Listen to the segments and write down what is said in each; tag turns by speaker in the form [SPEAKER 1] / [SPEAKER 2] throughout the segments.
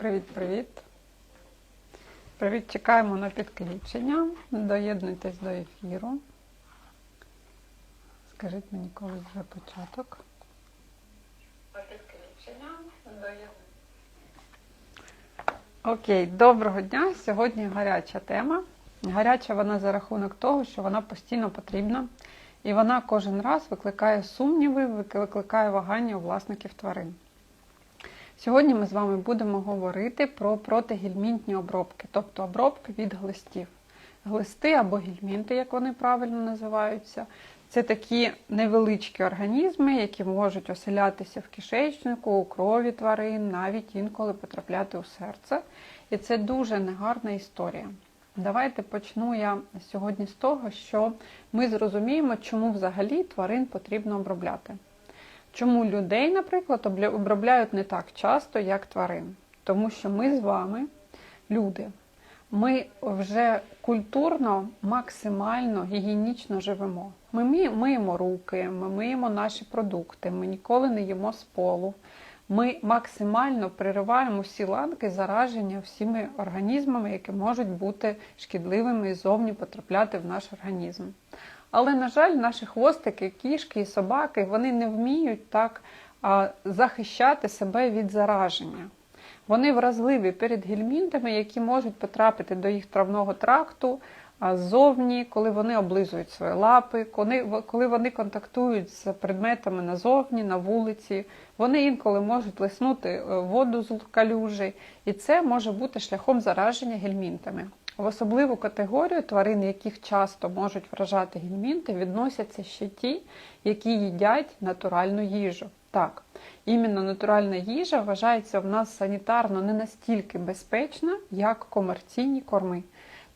[SPEAKER 1] Привіт-привіт. Привіт, чекаємо на підключення. Доєднуйтесь до ефіру. Скажіть мені, коли вже початок. Підключення. Окей, доброго дня. Сьогодні гаряча тема. Гаряча вона за рахунок того, що вона постійно потрібна. І вона кожен раз викликає сумніви, викликає вагання у власників тварин. Сьогодні ми з вами будемо говорити про протигельмінтні обробки, тобто обробки від глистів. Глисти або гельмінти, як вони правильно називаються, це такі невеличкі організми, які можуть оселятися в кишечнику, у крові тварин, навіть інколи потрапляти у серце. І це дуже негарна історія. Давайте почну я сьогодні з того, що ми зрозуміємо, чому взагалі тварин потрібно обробляти. Чому людей, наприклад, обробляють не так часто, як тварин? Тому що ми з вами, люди, ми вже культурно, максимально гігієнічно живемо. Ми миємо руки, ми миємо наші продукти, ми ніколи не їмо з полу. Ми максимально пририваємо всі ланки зараження всіми організмами, які можуть бути шкідливими і зовні потрапляти в наш організм. Але, на жаль, наші хвостики, кішки і собаки вони не вміють так захищати себе від зараження. Вони вразливі перед гельмінтами, які можуть потрапити до їх травного тракту ззовні, коли вони облизують свої лапи, коли, вони контактують з предметами назовні, на вулиці. Вони інколи можуть лиснути е, воду з калюжі, і це може бути шляхом зараження гельмінтами. В особливу категорію тварин, яких часто можуть вражати гельмінти, відносяться ще ті, які їдять натуральну їжу. Так, іменно натуральна їжа вважається в нас санітарно не настільки безпечна, як комерційні корми.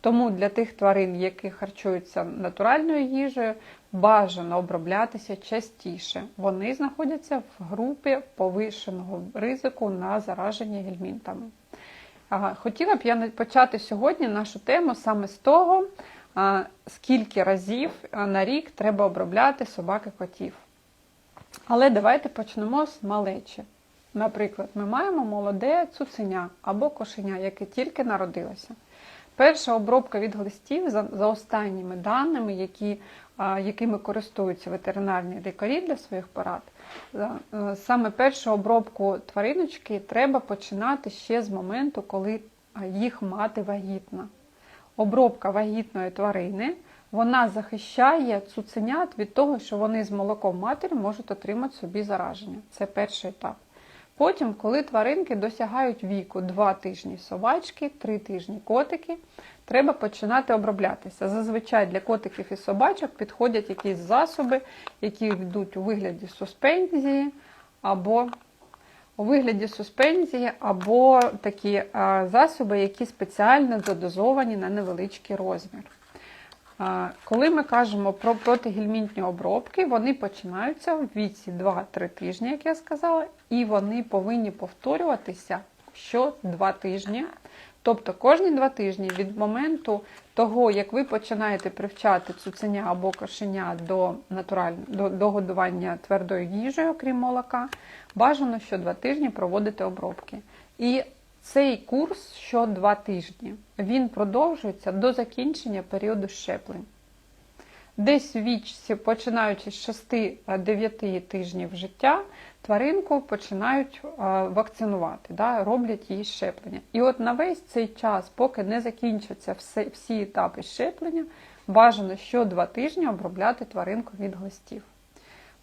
[SPEAKER 1] Тому для тих тварин, які харчуються натуральною їжею, бажано оброблятися частіше. Вони знаходяться в групі повишеного ризику на зараження гельмінтами. Хотіла б я почати сьогодні нашу тему саме з того, скільки разів на рік треба обробляти собаки котів. Але давайте почнемо з малечі. Наприклад, ми маємо молоде цуценя або кошеня, яке тільки народилося. Перша обробка від глистів за, за останніми даними, які, якими користуються ветеринарні лікарі для своїх порад, саме першу обробку твариночки треба починати ще з моменту, коли їх мати вагітна. Обробка вагітної тварини вона захищає цуценят від того, що вони з молоком матері можуть отримати собі зараження. Це перший етап. Потім, коли тваринки досягають віку 2 тижні собачки, 3 тижні котики, треба починати оброблятися. Зазвичай для котиків і собачок підходять якісь засоби, які йдуть у вигляді суспензії, або у вигляді суспензії, або такі засоби, які спеціально задозовані на невеличкий розмір. Коли ми кажемо про протигельмінтні обробки, вони починаються в віці 2-3 тижні, як я сказала, і вони повинні повторюватися що 2 тижні. Тобто кожні два тижні від моменту того, як ви починаєте привчати цуценя або кошеня до натураль... до, до годування твердою їжею, окрім молока, бажано що два тижні проводити обробки. І цей курс що два тижні. Він продовжується до закінчення періоду щеплень. Десь в починаючи з 6-9 тижнів життя, тваринку починають вакцинувати, да, роблять її щеплення. І от на весь цей час, поки не закінчаться всі, всі етапи щеплення, бажано що два тижні обробляти тваринку від глистів.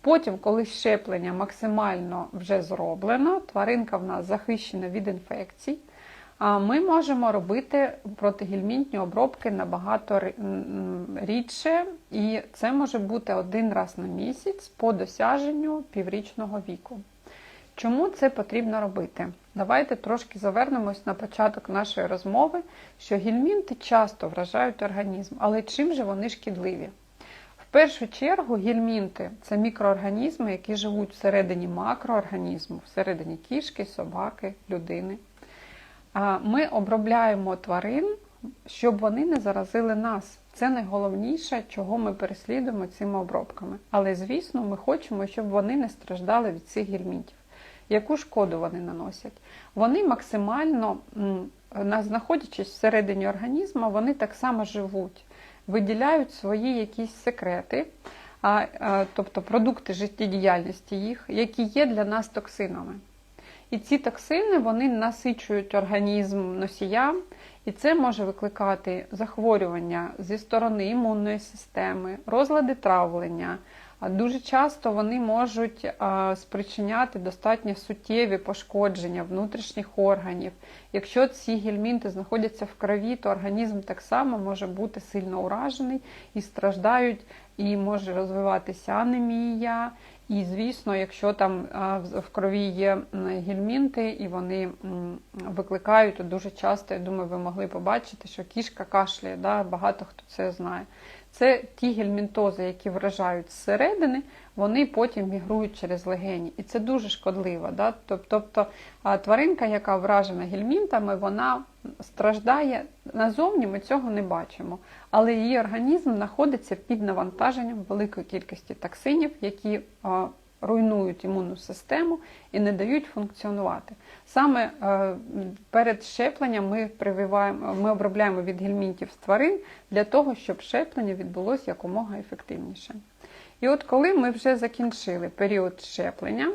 [SPEAKER 1] Потім, коли щеплення максимально вже зроблено, тваринка в нас захищена від інфекцій, ми можемо робити протигельмінтні обробки набагато рідше, і це може бути один раз на місяць по досяженню піврічного віку. Чому це потрібно робити? Давайте трошки завернемось на початок нашої розмови, що гельмінти часто вражають організм, але чим же вони шкідливі? В першу чергу гельмінти це мікроорганізми, які живуть всередині макроорганізму, всередині кішки, собаки, людини. Ми обробляємо тварин, щоб вони не заразили нас. Це найголовніше, чого ми переслідуємо цими обробками. Але, звісно, ми хочемо, щоб вони не страждали від цих гельмінтів. Яку шкоду вони наносять? Вони максимально, знаходячись всередині організму, вони так само живуть, виділяють свої якісь секрети, тобто продукти життєдіяльності їх, які є для нас токсинами. І ці токсини вони насичують організм носія, і це може викликати захворювання зі сторони імунної системи, розлади травлення. А Дуже часто вони можуть спричиняти достатньо суттєві пошкодження внутрішніх органів. Якщо ці гельмінти знаходяться в крові, то організм так само може бути сильно уражений і страждають, і може розвиватися анемія. І, звісно, якщо там в крові є гельмінти і вони викликають, то дуже часто, я думаю, ви могли побачити, що кішка кашляє, да? багато хто це знає. Це ті гельмінтози, які вражають зсередини, вони потім мігрують через легені. І це дуже шкодливо. Да? Тобто тваринка, яка вражена гельмінтами, вона страждає назовні, ми цього не бачимо. Але її організм знаходиться під навантаженням великої кількості токсинів, які руйнують імунну систему і не дають функціонувати. Саме е, перед щепленням ми прививаємо, ми обробляємо від гельмінтів з тварин для того, щоб щеплення відбулося якомога ефективніше. І от коли ми вже закінчили період щеплення,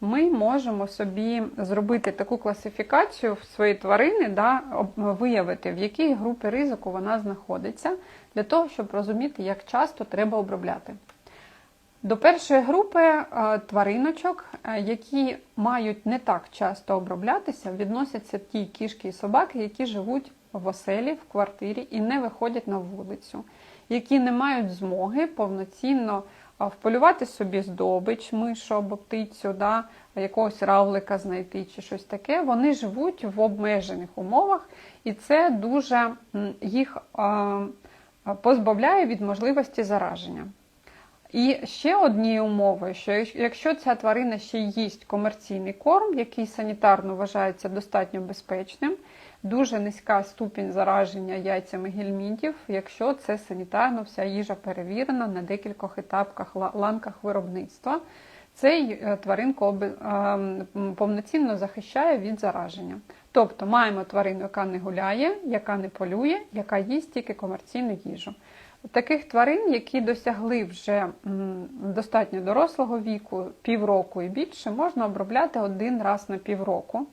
[SPEAKER 1] ми можемо собі зробити таку класифікацію в своїй тварини, да, виявити, в якій групі ризику вона знаходиться, для того, щоб розуміти, як часто треба обробляти. До першої групи е, твариночок, е, які мають не так часто оброблятися, відносяться ті кішки і собаки, які живуть в оселі, в квартирі і не виходять на вулицю, які не мають змоги повноцінно вполювати собі здобич, мишу або птицю, да, якогось равлика знайти чи щось таке. Вони живуть в обмежених умовах, і це дуже їх позбавляє від можливості зараження. І ще однією умовою, що якщо ця тварина ще їсть комерційний корм, який санітарно вважається достатньо безпечним, дуже низька ступінь зараження яйцями гельмінтів, якщо це санітарно вся їжа перевірена на декількох етапках ланках виробництва, цей е, тваринку е, повноцінно захищає від зараження. Тобто маємо тварину, яка не гуляє, яка не полює, яка їсть тільки комерційну їжу. Таких тварин, які досягли вже достатньо дорослого віку, півроку і більше, можна обробляти один раз на півроку.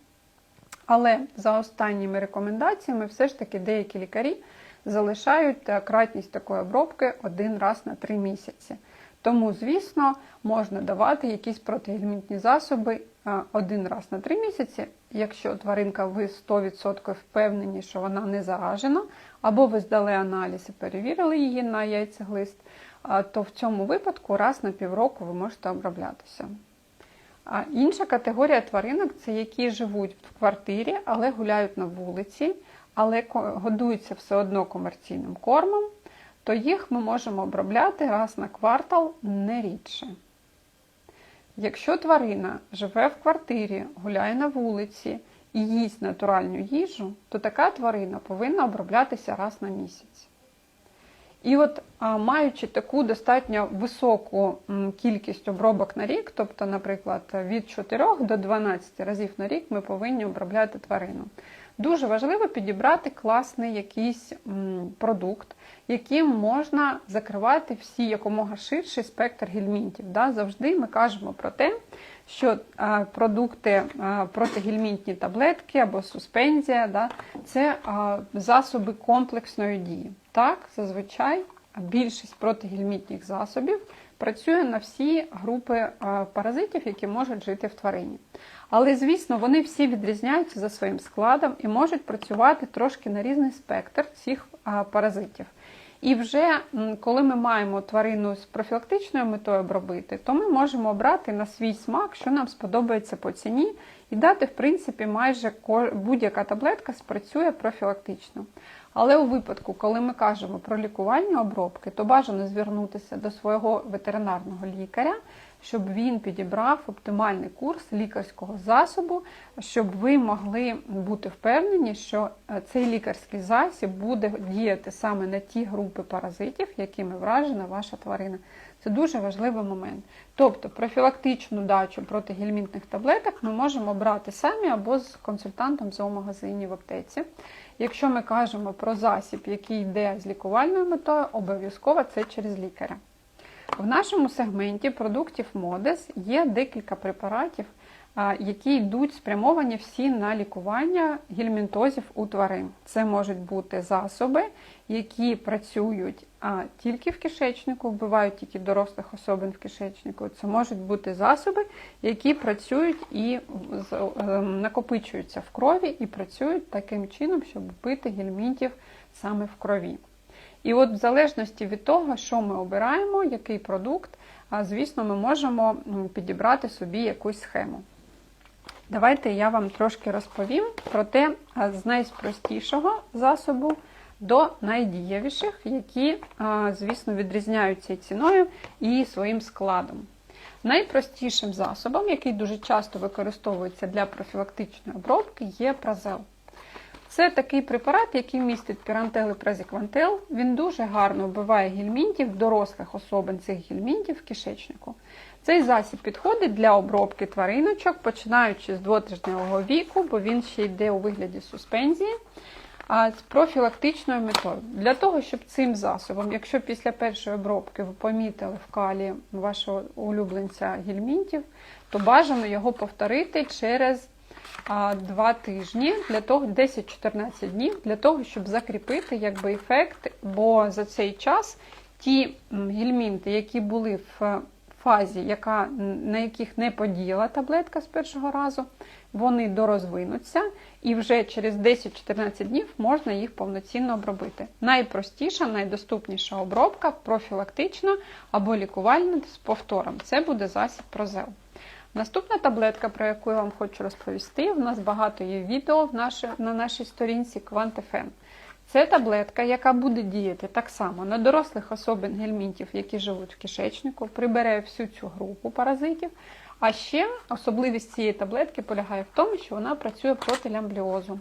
[SPEAKER 1] Але за останніми рекомендаціями, все ж таки деякі лікарі залишають е, кратність такої обробки один раз на три місяці. Тому, звісно, можна давати якісь протигельмінтні засоби е, один раз на три місяці, якщо тваринка ви 100% впевнені, що вона не заражена, або ви здали аналіз і перевірили її на яйцеглист, то в цьому випадку раз на півроку ви можете оброблятися. А інша категорія тваринок це які живуть в квартирі, але гуляють на вулиці, але годуються все одно комерційним кормом, то їх ми можемо обробляти раз на квартал не рідше. Якщо тварина живе в квартирі, гуляє на вулиці і їсть натуральну їжу, то така тварина повинна оброблятися раз на місяць. І от маючи таку достатньо високу кількість обробок на рік, тобто, наприклад, від 4 до 12 разів на рік ми повинні обробляти тварину. Дуже важливо підібрати класний якийсь продукт, яким можна закривати всі якомога ширший спектр гельмінтів. Да? Завжди ми кажемо про те, що продукти протигельмінтні таблетки або суспензія да, це засоби комплексної дії. Так, зазвичай більшість протигельмінтних засобів працює на всі групи паразитів, які можуть жити в тварині. Але, звісно, вони всі відрізняються за своїм складом і можуть працювати трошки на різний спектр цих паразитів. І вже коли ми маємо тварину з профілактичною метою обробити, то ми можемо обрати на свій смак, що нам сподобається по ціні, і дати, в принципі, майже будь-яка таблетка спрацює профілактично. Але у випадку, коли ми кажемо про лікувальні обробки, то бажано звернутися до свого ветеринарного лікаря, щоб він підібрав оптимальний курс лікарського засобу, щоб ви могли бути впевнені, що е, цей лікарський засіб буде діяти саме на ті групи паразитів, якими вражена ваша тварина. Це дуже важливий момент. Тобто профілактичну дачу проти гельмінтних таблеток ми можемо брати самі або з консультантом зоомагазині в аптеці. Якщо ми кажемо про засіб, який йде з лікувальною метою, обов'язково це через лікаря. В нашому сегменті продуктів Модес є декілька препаратів, які йдуть спрямовані всі на лікування гельмінтозів у тварин. Це можуть бути засоби, які працюють тільки в кишечнику, вбивають тільки дорослих особин в кишечнику. Це можуть бути засоби, які працюють і ем, накопичуються в крові і працюють таким чином, щоб вбити гельмінтів саме в крові. І от в залежності від того, що ми обираємо, який продукт, звісно, ми можемо підібрати собі якусь схему. Давайте я вам трошки розповім про те, з найпростішого засобу до найдієвіших, які, звісно, відрізняються ціною і своїм складом. Найпростішим засобом, який дуже часто використовується для профілактичної обробки, є празел. Це такий препарат, який містить пірантел і празіквантел. Він дуже гарно вбиває гельмінтів, дорослих особин цих гельмінтів в кишечнику. Цей засіб підходить для обробки твариночок, починаючи з двотижневого віку, бо він ще йде у вигляді суспензії, а з профілактичною метою. Для того, щоб цим засобом, якщо після першої обробки ви помітили в калі вашого улюбленця гельмінтів, то бажано його повторити через Два тижні для того 10-14 днів для того, щоб закріпити якби ефект, бо за цей час ті гельмінти, які були в фазі, яка, на яких не подіяла таблетка з першого разу, вони дорозвинуться, і вже через 10-14 днів можна їх повноцінно обробити. Найпростіша, найдоступніша обробка профілактична або лікувальна з повтором. Це буде засіб прозел. Наступна таблетка, про яку я вам хочу розповісти, в нас багато є відео в наші, на нашій сторінці Quantifen. Це таблетка, яка буде діяти так само на дорослих особин гельмінтів, які живуть в кишечнику, прибере всю цю групу паразитів. А ще особливість цієї таблетки полягає в тому, що вона працює проти лямбліозу.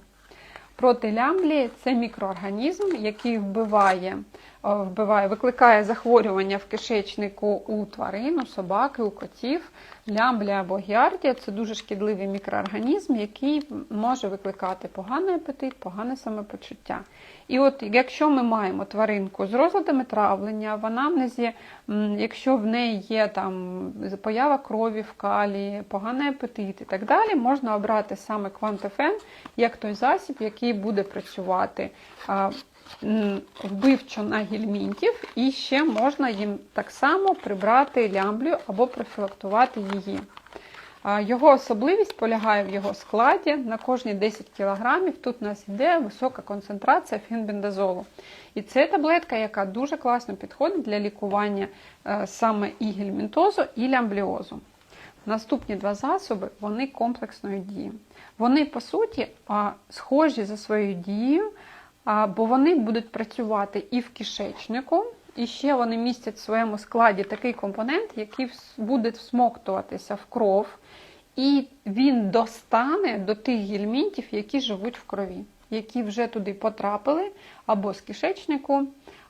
[SPEAKER 1] Проти лямблії це мікроорганізм, який вбиває, вбиває, викликає захворювання в кишечнику у тварин, у собаки, у котів. Лямблія або гіардія це дуже шкідливий мікроорганізм, який може викликати поганий апетит, погане самопочуття. І от якщо ми маємо тваринку з розладами травлення, в анамнезі, якщо в неї є там поява крові в калії, поганий апетит і так далі, можна обрати саме квантофен як той засіб, який буде працювати вбивчо на гельмінтів, і ще можна їм так само прибрати лямблю або профілактувати її. Його особливість полягає в його складі. На кожні 10 кг тут у нас йде висока концентрація фінбендазолу. І це таблетка, яка дуже класно підходить для лікування е, саме і гельмінтозу, і лямбліозу. Наступні два засоби вони комплексної дії. Вони, по суті, схожі за своєю дією, бо вони будуть працювати і в кишечнику, і ще вони містять в своєму складі такий компонент, який буде всмоктуватися в кров, і він достане до тих гельмінтів, які живуть в крові, які вже туди потрапили або з кишечнику,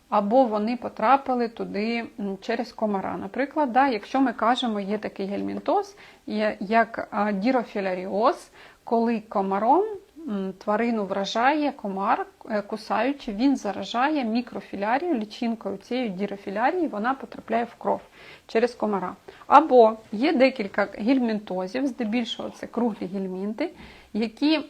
[SPEAKER 1] або вони потрапили туди через комара. Наприклад, да, якщо ми кажемо, є такий гельмінтоз, як дірофіляріоз, коли комаром тварину вражає комар, е, кусаючи, він заражає мікрофілярію лічинкою цієї дірофілярії, вона потрапляє в кров через комара. Або є декілька гельмінтозів, здебільшого це круглі гельмінти, які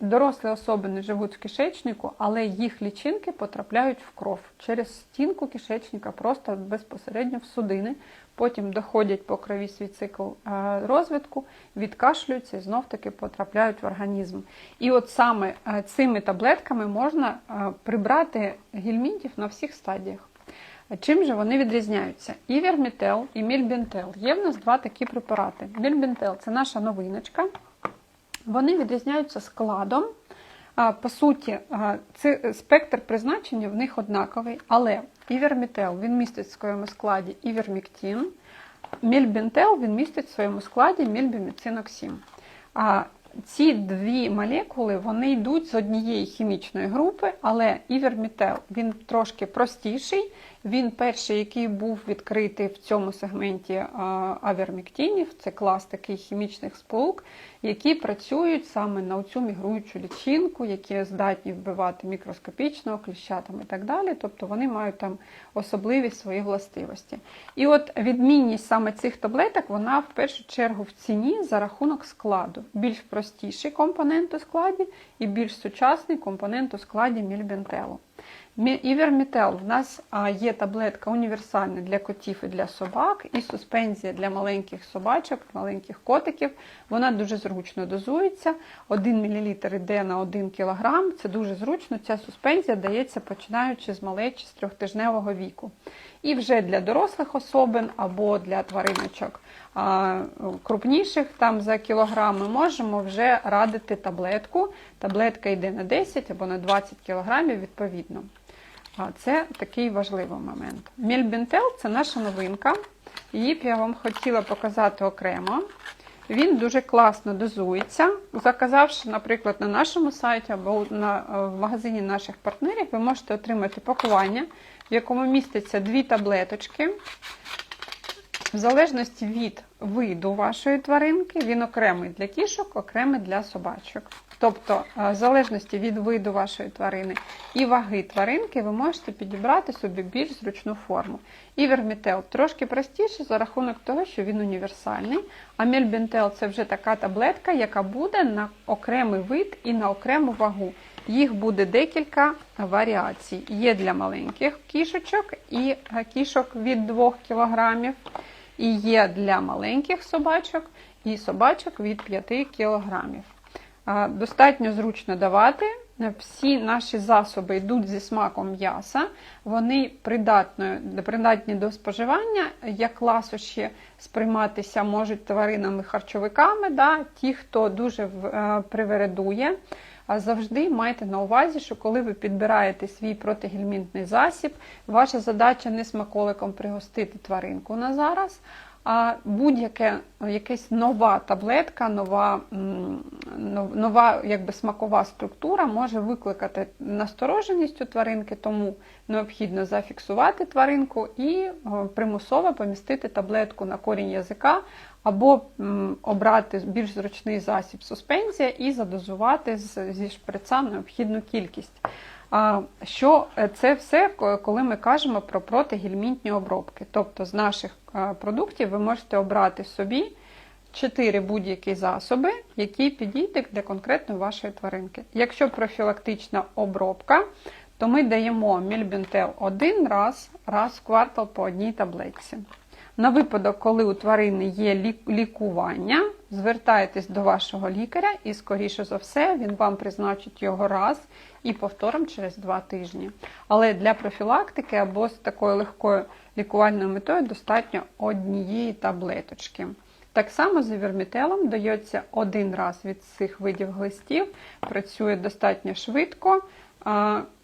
[SPEAKER 1] дорослі особини живуть в кишечнику, але їх лічинки потрапляють в кров через стінку кишечника, просто безпосередньо в судини потім доходять по крові свій цикл е, розвитку, відкашлюються і знов-таки потрапляють в організм. І от саме е, цими таблетками можна е, прибрати гельмінтів на всіх стадіях. Чим же вони відрізняються? І вірмітел, і мільбінтел. Є в нас два такі препарати. Мільбінтел це наша новиночка. Вони відрізняються складом. По суті, спектр призначення в них однаковий, але івермітел він містить в своєму складі іверміктін, Мільбінтел він містить в своєму складі мільбіміцинок 7. А ці дві молекули вони йдуть з однієї хімічної групи, але івермітел він трошки простіший. Він перший, який був відкритий в цьому сегменті а. Це клас таких хімічних сполук, які працюють саме на цю мігруючу лічинку, які здатні вбивати мікроскопічного кліща там і так далі. Тобто вони мають там особливі свої властивості. І от відмінність саме цих таблеток, вона в першу чергу в ціні за рахунок складу. Більш простіший компонент у складі і більш сучасний компонент у складі мільбентелу. Мі- Івермітел в нас є таблетка універсальна для котів і для собак, і суспензія для маленьких собачок, маленьких котиків. Вона дуже зручно дозується. 1 мл йде на 1 кг. Це дуже зручно. Ця суспензія дається починаючи з малечі з трьохтижневого віку. І вже для дорослих особин або для твариночок крупніших там за кілограм ми можемо вже радити таблетку. Таблетка йде на 10 або на 20 кілограмів відповідно. Це такий важливий момент. Мільбінтел це наша новинка. Її б я вам хотіла показати окремо. Він дуже класно дозується. Заказавши, наприклад, на нашому сайті або на, в магазині наших партнерів, ви можете отримати пакування, в якому містяться дві таблеточки. В залежності від виду вашої тваринки, він окремий для кішок, окремий для собачок. Тобто, е, в залежності від виду вашої тварини і ваги тваринки, ви можете підібрати собі більш зручну форму. Івермітел трошки простіше за рахунок того, що він універсальний. А мельбентел це вже така таблетка, яка буде на окремий вид і на окрему вагу. Їх буде декілька варіацій. Є для маленьких кішечок і е, кішок від 2 кг, і є для маленьких собачок і собачок від 5 кг. Достатньо зручно давати. Всі наші засоби йдуть зі смаком м'яса, вони придатні, придатні до споживання, як ласощі сприйматися можуть тваринами-харчовиками. Да? Ті, хто дуже е, привередує. А завжди майте на увазі, що коли ви підбираєте свій протигельмінтний засіб, ваша задача не смаколиком пригостити тваринку на зараз, а будь-яка якась нова таблетка, нова, нова якби, смакова структура може викликати настороженість у тваринки, тому необхідно зафіксувати тваринку і примусово помістити таблетку на корінь язика або обрати більш зручний засіб суспензія і задозувати зі шприца необхідну кількість. Що е, це все, коли ми кажемо про протигельмінтні обробки. Тобто з наших е, продуктів ви можете обрати собі чотири будь-які засоби, які підійдуть для конкретної вашої тваринки. Якщо профілактична обробка, то ми даємо мільбінтел один раз, раз в квартал по одній таблетці. На випадок, коли у тварини є лікування, звертайтесь до вашого лікаря і, скоріше за все, він вам призначить його раз і повтором через два тижні. Але для профілактики або з такою легкою лікувальною метою достатньо однієї таблеточки. Так само з івермітелом дається один раз від цих видів глистів, працює достатньо швидко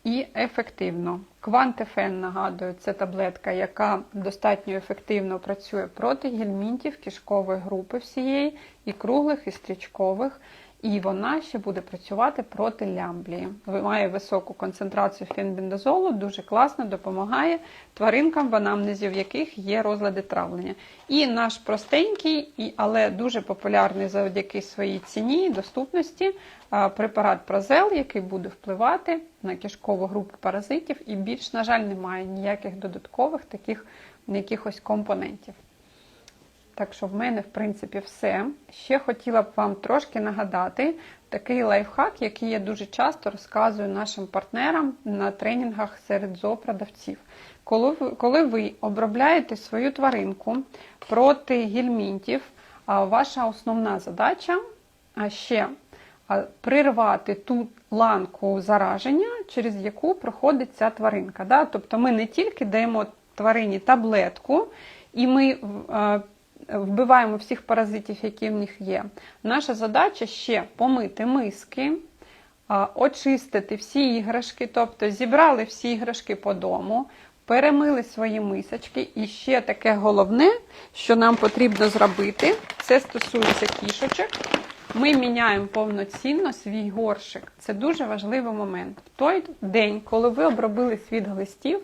[SPEAKER 1] і ефективно. Квантефен, нагадую, це таблетка, яка достатньо ефективно працює проти гельмінтів кишкової групи всієї, і круглих, і стрічкових. І вона ще буде працювати проти лямблії. Має високу концентрацію фенбендазолу, дуже класно допомагає тваринкам, в анамнезі в яких є розлади травлення. І наш простенький, але дуже популярний завдяки своїй ціні і доступності препарат Прозел, який буде впливати на кишкову групу паразитів, і більш, на жаль, немає ніяких додаткових таких якихось компонентів. Так що в мене, в принципі, все. Ще хотіла б вам трошки нагадати такий лайфхак, який я дуже часто розказую нашим партнерам на тренінгах серед зоопродавців. Коли ви, коли ви обробляєте свою тваринку проти гельмінтів, ваша основна задача ще прирвати ту ланку зараження, через яку проходить ця тваринка. Тобто ми не тільки даємо тварині таблетку, і ми е, вбиваємо всіх паразитів, які в них є. Наша задача ще помити миски, очистити всі іграшки, тобто зібрали всі іграшки по дому, перемили свої мисочки. І ще таке головне, що нам потрібно зробити, це стосується кішочок. Ми міняємо повноцінно свій горшик. Це дуже важливий момент. В той день, коли ви обробили світ глистів,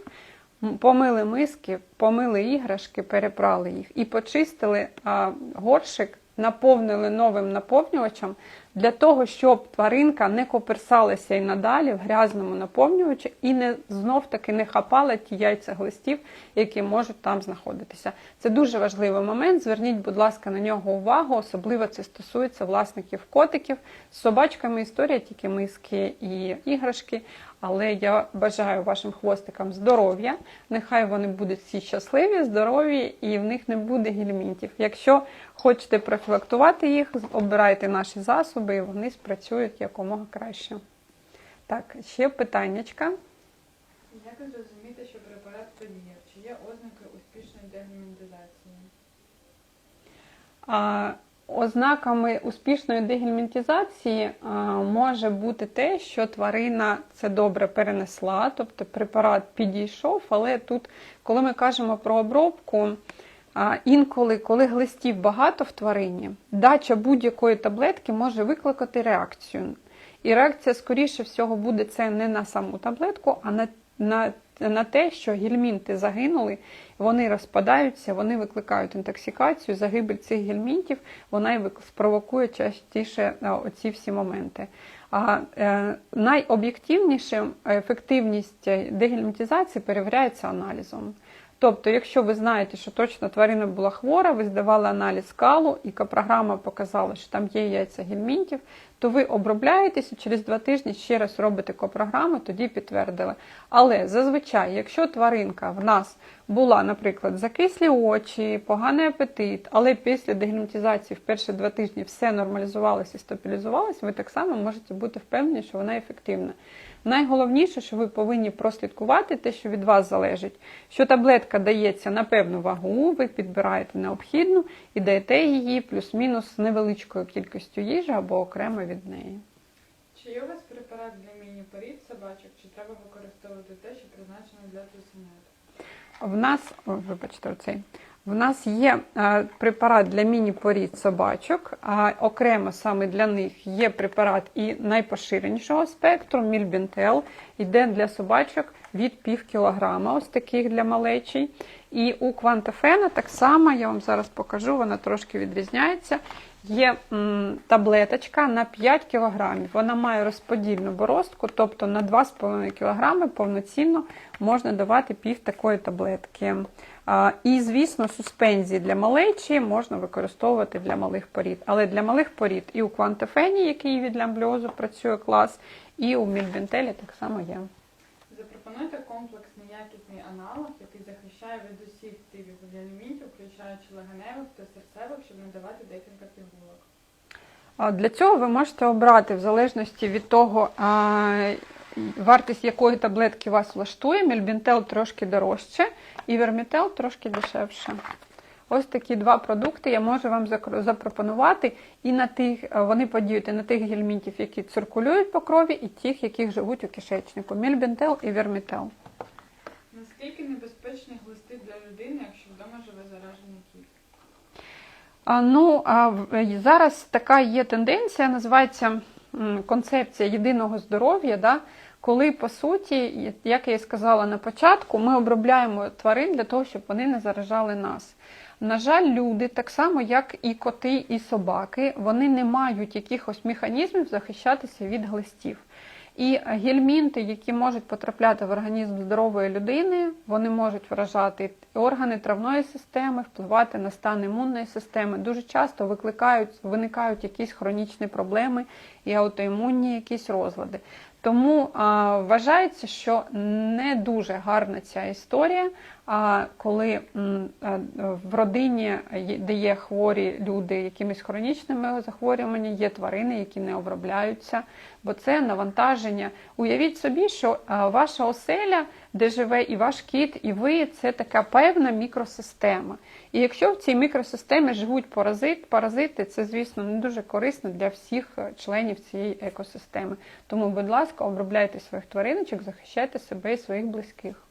[SPEAKER 1] помили миски, помили іграшки, перепрали їх і почистили а, горшик, наповнили новим наповнювачем для того, щоб тваринка не коперсалася і надалі в грязному наповнювачі і не знов таки не хапала ті яйця глистів, які можуть там знаходитися. Це дуже важливий момент. Зверніть, будь ласка, на нього увагу. Особливо це стосується власників котиків. З собачками історія тільки миски і іграшки. Але я бажаю вашим хвостикам здоров'я. Нехай вони будуть всі щасливі, здорові і в них не буде гельмінтів. Якщо хочете профілактувати їх, обирайте наші засоби, і вони спрацюють якомога краще. Так, ще питаннячка.
[SPEAKER 2] Як зрозуміти, що препарат подіяв? Чи є ознаки успішної дегельмінтизації?
[SPEAKER 1] А, Ознаками успішної дегельмінтізації може бути те, що тварина це добре перенесла, тобто препарат підійшов, але тут, коли ми кажемо про обробку, інколи, коли глистів багато в тварині, дача будь-якої таблетки може викликати реакцію. І реакція, скоріше всього, буде це не на саму таблетку, а на, на, на те, що гельмінти загинули, вони розпадаються, вони викликають інтоксикацію, загибель цих гельмінтів, вона і спровокує частіше е, оці всі моменти. А е, найоб'єктивніше ефективність дегельмінтизації перевіряється аналізом. Тобто, якщо ви знаєте, що точно тварина була хвора, ви здавали аналіз калу, і програма показала, що там є яйця гельмінтів, то ви обробляєтеся, через два тижні ще раз робите копрограму, тоді підтвердили. Але зазвичай, якщо тваринка в нас була, наприклад, закислі очі, поганий апетит, але після дегельмінтизації в перші два тижні все нормалізувалося і стабілізувалося, ви так само можете бути впевнені, що вона ефективна. Найголовніше, що ви повинні прослідкувати те, що від вас залежить, що таблетка дається на певну вагу, ви підбираєте необхідну і даєте її плюс-мінус з невеличкою кількістю їжі або окремо від неї.
[SPEAKER 2] Чи є у вас препарат для міні-порід собачок, чи треба використовувати те, що призначено для цуценят?
[SPEAKER 1] В нас, о, вибачте, оцей. В нас є е, препарат для міні-порід собачок, а окремо саме для них є препарат і найпоширенішого спектру мільбінтел, іде для собачок від пів кілограма, ось таких для малечій. І у квантофена так само, я вам зараз покажу, вона трошки відрізняється. Є м, таблеточка на 5 кілограмів. Вона має розподільну боростку, тобто на 2,5 кілограми повноцінно можна давати пів такої таблетки. А, І, звісно, суспензії для малечі можна використовувати для малих порід. Але для малих порід і у квантофені, який від лямбліозу працює клас, і у мільбентелі так само є.
[SPEAKER 2] Запропонуйте комплексний якісний аналог, який захищає від усіх типів гельмінтів, включаючи легеневих та серцевих, щоб не давати декілька пігулок.
[SPEAKER 1] Для цього ви можете обрати в залежності від того, вартість якої таблетки вас влаштує. Мільбінтел трошки дорожче і вермітел трошки дешевше. Ось такі два продукти я можу вам запропонувати. І на тих вони подіють і на тих гельмінтів, які циркулюють по крові, і тих, які живуть у кишечнику. Мільбінтел і вермітел.
[SPEAKER 2] Наскільки небезпечні глисти для людини, якщо вдома живе заражений кіт?
[SPEAKER 1] Ну, а зараз така є тенденція, називається концепція єдиного здоров'я, да? коли, по суті, як я і сказала на початку, ми обробляємо тварин для того, щоб вони не заражали нас. На жаль, люди, так само як і коти, і собаки, вони не мають якихось механізмів захищатися від глистів. І гельмінти, які можуть потрапляти в організм здорової людини, вони можуть вражати органи травної системи, впливати на стан імунної системи. Дуже часто викликають, виникають якісь хронічні проблеми і аутоімунні якісь розлади. Тому а, вважається, що не дуже гарна ця історія. А коли в родині, де є хворі люди якимись хронічними захворюваннями, є тварини, які не обробляються, бо це навантаження. Уявіть собі, що ваша оселя, де живе і ваш кіт, і ви це така певна мікросистема. І якщо в цій мікросистемі живуть паразит, паразити, це, звісно, не дуже корисно для всіх е, членів цієї екосистеми. Тому, будь ласка, обробляйте своїх твариночок, захищайте себе і своїх близьких.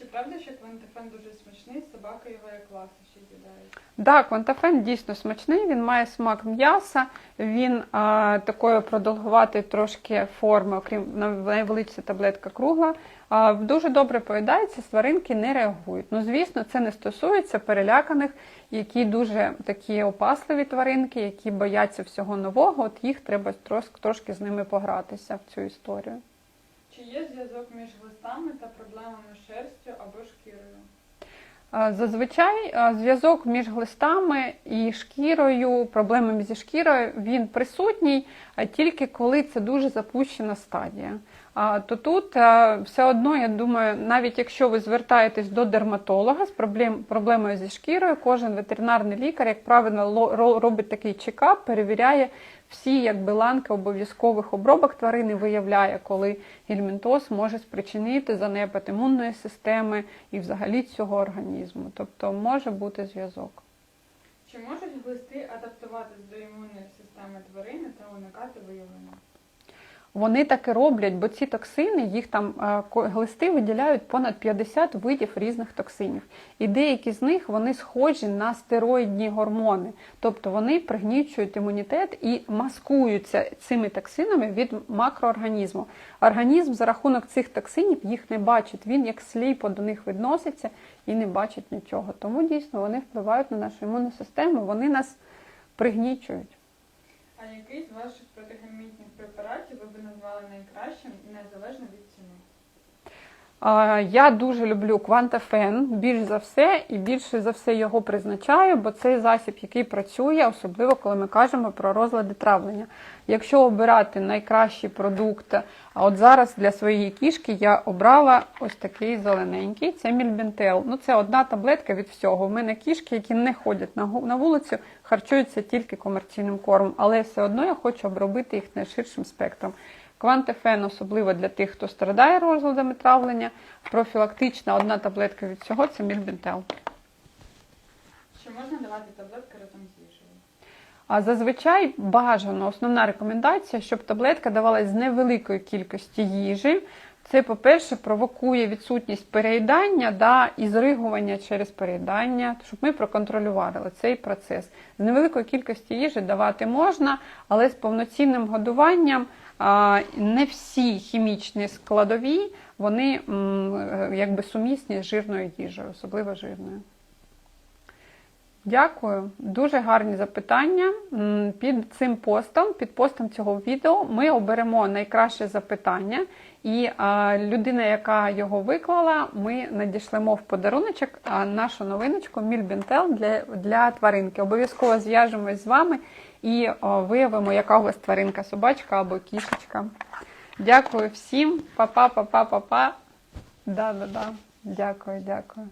[SPEAKER 2] Чи правда, що квантофен дуже смачний, собаки його як ласощі з'їдають?
[SPEAKER 1] Да, квантофен дійсно смачний, він має смак м'яса, він а, такої продовгуватої трошки форми, окрім найвеличша таблетка кругла. А, дуже добре поїдається, тваринки не реагують. Ну, звісно, це не стосується переляканих, які дуже такі опасливі тваринки, які бояться всього нового. От їх треба трошки з ними погратися в цю історію.
[SPEAKER 2] Чи є зв'язок між глистами та проблемами шерстю або шкірою?
[SPEAKER 1] Зазвичай зв'язок між глистами і шкірою, проблемами зі шкірою, він присутній тільки коли це дуже запущена стадія. То тут все одно, я думаю, навіть якщо ви звертаєтесь до дерматолога з проблем, проблемою зі шкірою, кожен ветеринарний лікар, як правильно, робить такий чекап, перевіряє всі якби, ланки обов'язкових обробок тварини, виявляє, коли гельмінтоз може спричинити занепад імунної системи і взагалі цього організму. Тобто може бути зв'язок.
[SPEAKER 2] Чи можуть глисти адаптуватись до імунної системи тварини та уникати виявлення?
[SPEAKER 1] Вони так і роблять, бо ці токсини, їх там е, глисти виділяють понад 50 видів різних токсинів. І деякі з них вони схожі на стероїдні гормони, тобто вони пригнічують імунітет і маскуються цими токсинами від макроорганізму. Організм за рахунок цих токсинів їх не бачить. Він як сліпо до них відноситься і не бачить нічого. Тому дійсно вони впливають на нашу імунну систему, вони нас пригнічують.
[SPEAKER 2] Який з ваших протигемітних препаратів ви б назвали найкращим незалежно від ціни?
[SPEAKER 1] Я дуже люблю квантафен більш за все, і більше за все його призначаю, бо цей засіб, який працює, особливо коли ми кажемо про розлади травлення. Якщо обирати найкращий продукт, а от зараз для своєї кішки я обрала ось такий зелененький, це мільбентел. Ну це одна таблетка від всього. У мене кішки, які не ходять на вулицю, харчуються тільки комерційним кормом, але все одно я хочу обробити їх найширшим спектром. Квантифен особливо для тих, хто страдає розладами травлення. Профілактична одна таблетка від цього це мільбентел.
[SPEAKER 2] Чи можна давати таблетки разом з їжею?
[SPEAKER 1] А зазвичай бажано основна рекомендація, щоб таблетка давалась з невеликої кількості їжі. Це, по-перше, провокує відсутність переїдання да, і зригування через переїдання, щоб ми проконтролювали цей процес. З невеликої кількості їжі давати можна, але з повноцінним годуванням не всі хімічні складові вони е, якби сумісні з жирною їжею, особливо жирною. Дякую. Дуже гарні запитання. Під цим постом, під постом цього відео, ми оберемо найкраще запитання, і людина, яка його виклала, ми надішлемо в подаруночок нашу новиночку Мільбентел для, для тваринки. Обов'язково зв'яжемось з вами і виявимо, яка у вас тваринка, собачка або кішечка. Дякую всім. Па-па, па-па, па-па. Да-да-да. Дякую, дякую.